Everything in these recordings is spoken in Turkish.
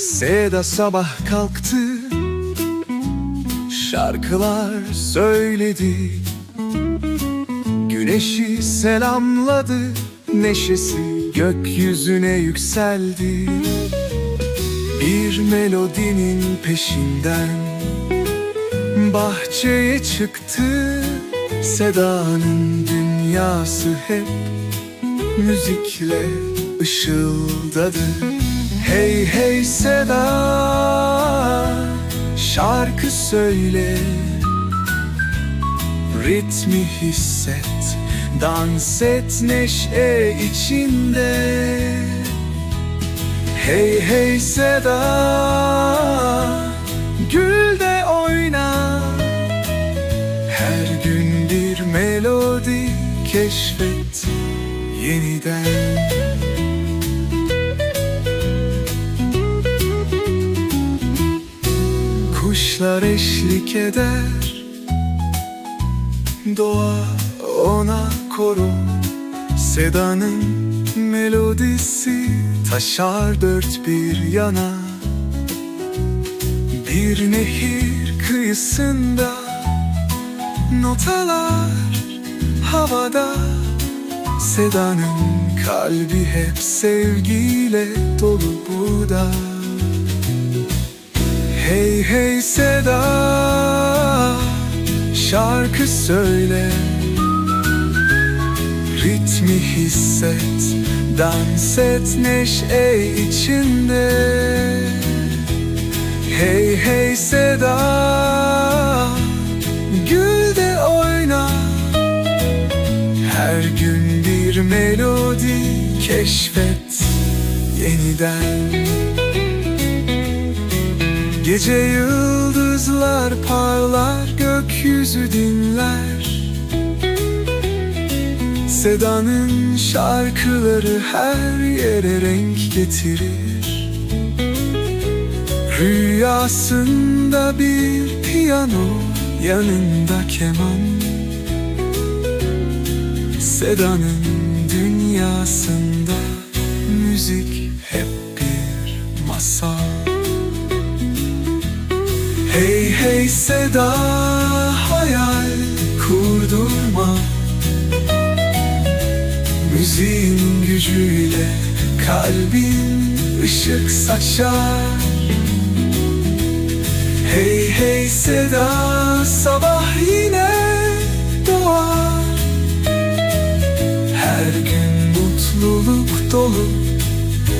Seda sabah kalktı Şarkılar söyledi. Güneşi selamladı Neşesi gökyüzüne yükseldi. Bir melodinin peşinden Bahçeye çıktı. Seda'nın dünyası hep Müzikle ışıldadı. Hey hey Seda Şarkı söyle. Ritmi hisset Dans et neşe içinde. Hey hey Seda Gül de oyna. Her gün bir melodi keşfet yeniden. Kuşlar eşlik eder Doğa ona koru. Seda'nın melodisi Taşar dört bir yana. Bir nehir kıyısında Notalar havada Seda'nın kalbi hep sevgiyle dolu burada. Hey hey Seda Şarkı söyle. Ritmi hisset Dans et neşe içinde. Hey hey Seda Gül de oyna. Her gün melodi keşfet yeniden. Gece yıldızlar parlar gökyüzü dinler. Seda'nın şarkıları her yere renk getirir. Rüyasında bir piyano yanında keman. Seda'nın dünyasında müzik hep bir masal Hey hey Seda hayal kurdurma. Müziğin gücüyle kalbin ışık saçar. Hey hey Seda mutluluk dolu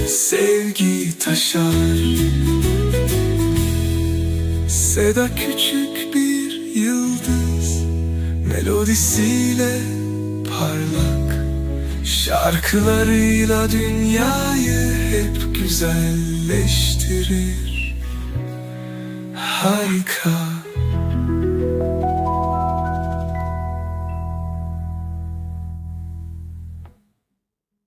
sevgi taşar. Seda küçük bir yıldız Melodisiyle parlak. Şarkılarıyla dünyayı hep güzelleştirir. Harika